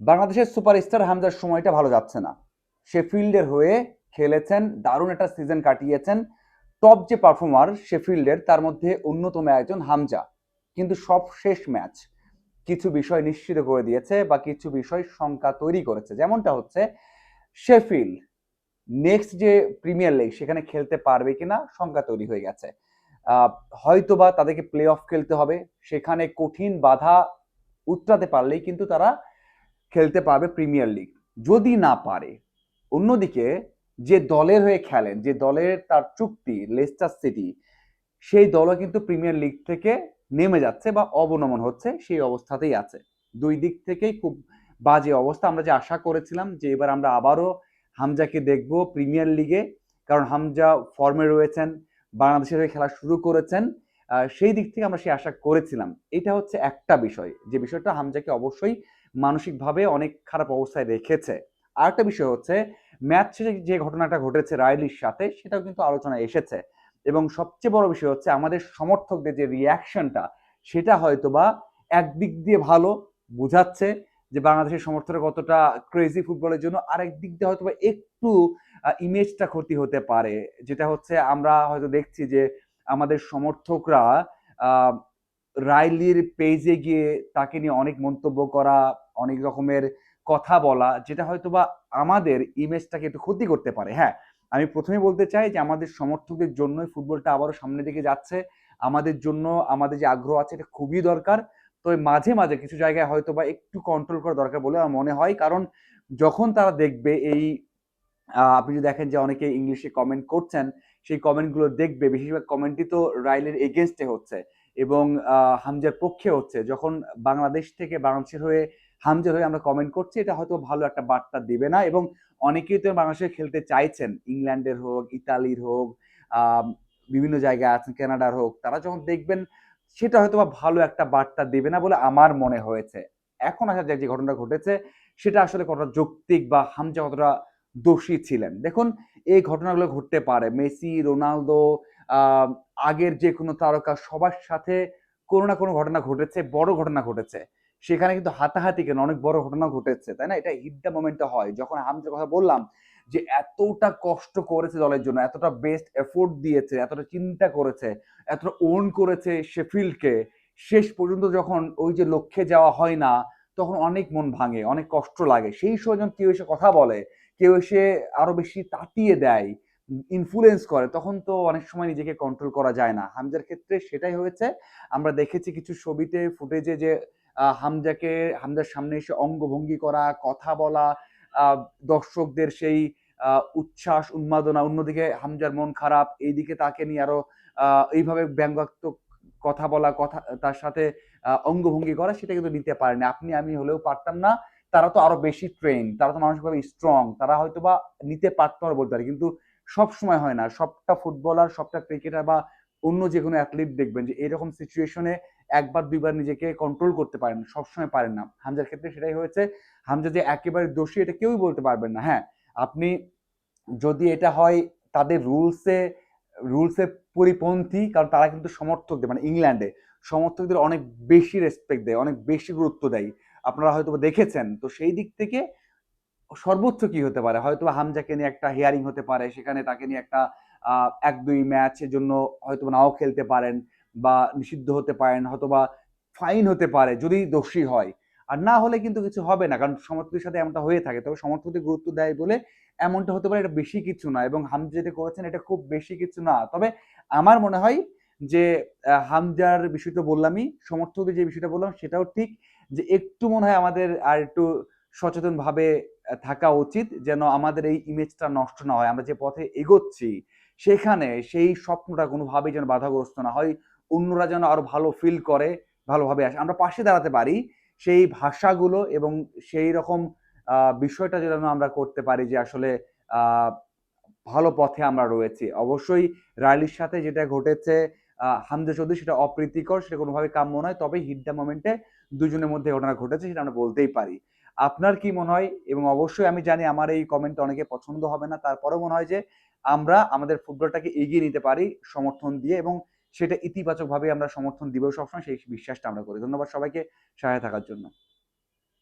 বাংলাদেশের সুপারস্টার হামজার সময়টা ভালো যাচ্ছে না। শেফিল্ডের হয়ে খেলেছেন, দারুণ একটা সিজন কাটিয়েছেন। টপ যে পারফর্মার শেফিল্ডের, তার মধ্যে অন্যতম একজন হামজা। কিন্তু সব শেষ ম্যাচ কিছু বিষয় নিশ্চিত করে দিয়েছে বা কিছু বিষয় শঙ্কা তৈরি করেছে। যেমনটা হচ্ছে, শেফিল্ড নেক্সট যে প্রিমিয়ার লিগ সেখানে খেলতে পারবে কিনা শঙ্কা তৈরি হয়ে গেছে। হয়তোবা তাদেরকে প্লে অফ খেলতে হবে। সেখানে কঠিন বাধা উতরাতে পারলেই কিন্তু তারা খেলতে পারবে প্রিমিয়ার লিগ যদি না পারে, অন্যদিকে যে দলের হয়ে খেলেন, যে দলের তার চুক্তি লেস্টার সিটি সেই দলও কিন্তু প্রিমিয়ার লিগ থেকে নেমে যাচ্ছে বা অবনমন হচ্ছে, সেই অবস্থাতেই আছে। দুই দিক থেকেই খুব বাজে অবস্থা। আমরা যে আশা করেছিলাম যে এবার আমরা আবারও হামজাকে দেখব প্রিমিয়ার লিগে কারণ হামজা ফর্মে রয়েছেন, বাংলাদেশের হয়ে খেলা শুরু করেছেন সেই দিক থেকে আমরা সেই আশা করেছিলাম। এটা হচ্ছে একটা বিষয়। যে বিষয়টা হামজাকে অবশ্যই মানসিকভাবে অনেক খারাপ অবস্থায় রেখেছে। আরেকটা বিষয় হচ্ছে, ম্যাচ শেষে যে ঘটনাটা ঘটেছে রাইলির সাথে, সেটাও কিন্তু আলোচনায় এসেছে। এবং সবচেয়ে বড় বিষয় হচ্ছে, আমাদের সমর্থকদের যে রিয়াকশনটা সেটা হয়তোবা একদিক দিয়ে ভালো বোঝাচ্ছে যে বাংলাদেশের সমর্থকরা কতটা ক্রেজি ফুটবলের জন্য, আরেক দিক দিয়ে হয়তোবা একটু ইমেজটা ক্ষতি হতে পারে। যেটা হচ্ছে, আমরা হয়তো দেখছি যে আমাদের সমর্থকরা রাইলির পেজে গিয়ে তাকে নিয়ে অনেক মন্তব্য করা অনেক রকমের কথা বলা, যেটা হয়তো বা আমাদের ইমেজটাকে একটু ক্ষতি করতে পারে। হ্যাঁ আমি প্রথমে বলতে চাই যে আমাদের সমর্থকদের জন্যই ফুটবলটা আবারও সামনের দিকে যাচ্ছে। আমাদের জন্য আমাদের যে আগ্রহ আছে এটা খুবই দরকার। তো মাঝে মাঝে কিছু জায়গায় হয়তো বা একটু কন্ট্রোল করা দরকার বলে আমার মনে হয়। কারণ যখন তারা দেখবে এই আপনি যদি দেখেন যে অনেকে ইংলিশে কমেন্ট করছেন, সেই কমেন্টগুলো দেখবে। বেশিরভাগ কমেন্টই তো রাইলের এগেনস্টে হচ্ছে এবং হামজার পক্ষে হচ্ছে। যখন বাংলাদেশ থেকে বাংলাদেশের হয়ে হামজার হয়ে আমরা কমেন্ট করছি। এটা হয়তো ভালো একটা বার্তা দেবে না এবং অনেকেই তো বাংলাদেশে খেলতে চাইছেন। ইংল্যান্ডের হোক, ইতালির হোক বিভিন্ন জায়গায় আছেন, কানাডার হোক, তারা যখন দেখবেন সেটা হয়তো বা ভালো একটা বার্তা দেবে না বলে আমার মনে হয়েছে। এখন আসা যাক যে ঘটনাটা ঘটেছে, সেটা আসলে কতটা যৌক্তিক বা হামজা কতটা দোষী ছিলেন। দেখুন, এই ঘটনাগুলো ঘটতে পারে। মেসি, রোনালদো আগের যে কোনো তারকা সবার সাথে কোনো না কোনো ঘটনা ঘটেছে, বড় ঘটনা ঘটেছে। সেখানে কিন্তু হাতাহাতি কেন? অনেক বড় ঘটনা ঘটেছে, তাই না? এটা হিডটা মোমেন্টে হয়। যখন হামজার কথা বললাম যে এতটা কষ্ট করেছে দলের জন্য, এতটা বেস্ট এফোর্ট দিয়েছে, এতটা চিন্তা করেছে, এতটা ওন করেছে শেফিল্ডকে শেষ পর্যন্ত যখন ওই যে লক্ষ্যে যাওয়া হয় না, তখন অনেক মন ভাঙে, অনেক কষ্ট লাগে। সেই সময় যখন কেউ এসে কথা বলে, কেউ এসে আরও বেশি তাতিয়ে দেয় ইনফ্লুয়েন্স করে, তখন তো অনেক সময় নিজেকে কন্ট্রোল করা যায় না। হামজার ক্ষেত্রে সেটাই হয়েছে। আমরা দেখেছি কিছু ছবিতে ফুটেজে যে হামজাকে, হামজার সামনে এসে অঙ্গভঙ্গি করা, কথা বলা দর্শকদের সেই উচ্ছ্বাস, উন্মাদনা, অন্যদিকে হামজার মন খারাপ, এইদিকে তাকে নিয়ে আরও এইভাবে ব্যঙ্গাত্মক কথা বলা, কথা, তার সাথে অঙ্গভঙ্গি করা, সেটা কিন্তু নিতে পারেনি। আপনি, আমি হলেও পারতাম না। তারা তো আরও বেশি ট্রেন তারা তো মানসিকভাবে স্ট্রং তারা হয়তো বা নিতে পারতো আর বলতে পারে, কিন্তু সব সময় হয় না। সবটা ফুটবলার সবটা ক্রিকেটার বা অন্য যে কোনো অ্যাথলিট দেখবেন যে, এরকম সিচুয়েশনে একবার, দুইবার নিজেকে কন্ট্রোল করতে পারেন, সবসময় পারেন না। হামজার ক্ষেত্রে সেটাই হয়েছে, হামজা যে একেবারে দোষী, এটা কেউই বলতে পারবেন না। হ্যাঁ আপনি যদি এটা হয়, তাদের রুলসে রুলসে পরিপন্থী, কারণ তারা কিন্তু সমর্থক সমর্থকদের মানে ইংল্যান্ডে সমর্থকদের অনেক বেশি রেসপেক্ট দেয়, অনেক বেশি গুরুত্ব দেয়। আপনারা হয়তো দেখেছেন, তো সেই দিক থেকে সর্বোচ্চ কি হতে পারে? হয়তো হামজাকে নিয়ে একটা হিয়ারিং হতে পারে, সেখানে তাকে নিয়ে একটা এক দুই ম্যাচের জন্য হয়তো নাও খেলতে পারেন। বা নিষিদ্ধ হতে পারেন হয়তো বা ফাইন হতে পারে যদি দোষী হয়। আর না হলে কিন্তু কিছু হবে না, কারণ সমর্থকদের সাথে এমনটা হয়ে থাকে। তবে সমর্থকদের গুরুত্ব দেয় বলে এমনটা হতে পারে, এটা বেশি কিছু না এবং হামজা যেটা করেছেন, এটা খুব বেশি কিছু না। তবে আমার মনে হয় যে হামজার বিষয়টা বললামই, সমর্থকদের যে বিষয়টা বললাম, সেটাও ঠিক যে একটু মনে হয় আমাদের আর একটু সচেতন ভাবে থাকা উচিত যেন আমাদের এই ইমেজটা নষ্ট না হয়। আমরা যে পথে এগোচ্ছি, সেখানে সেই স্বপ্নটা কোনোভাবেই যেন বাধাগ্রস্ত না হয়। অন্যরা যেন আরও ভালো ফিল করে, ভালোভাবে আসে। আমরা পাশে দাঁড়াতে পারি, সেই ভাষাগুলো এবং সেই রকম বিষয়টা যেন আমরা করতে পারি যে আসলে ভালো পথে আমরা রয়েছি। অবশ্যই রাইলির সাথে যেটা ঘটেছে হামজা চৌধুরী, সেটা অপ্রীতিকর, সেটা কোনোভাবে কাম্য নয়, তবে হিডটা মোমেন্টে দুজনের মধ্যে ঘটনা ঘটেছে, সেটা আমরা বলতেই পারি। আপনার কি মনে হয়? এবং অবশ্যই আমি জানি আমার এই কমেন্ট অনেকে পছন্দ হবে না, তারপরেও মনে হয় যে আমরা আমাদের ফুটবলটাকে এগিয়ে নিতে পারি, সমর্থন দিয়ে এবং সেটা ইতিবাচকভাবে আমরা সমর্থন দিব সবসময়, সেই বিশ্বাসটা আমরা করি। ধন্যবাদ সবাইকে সহায় থাকার জন্য।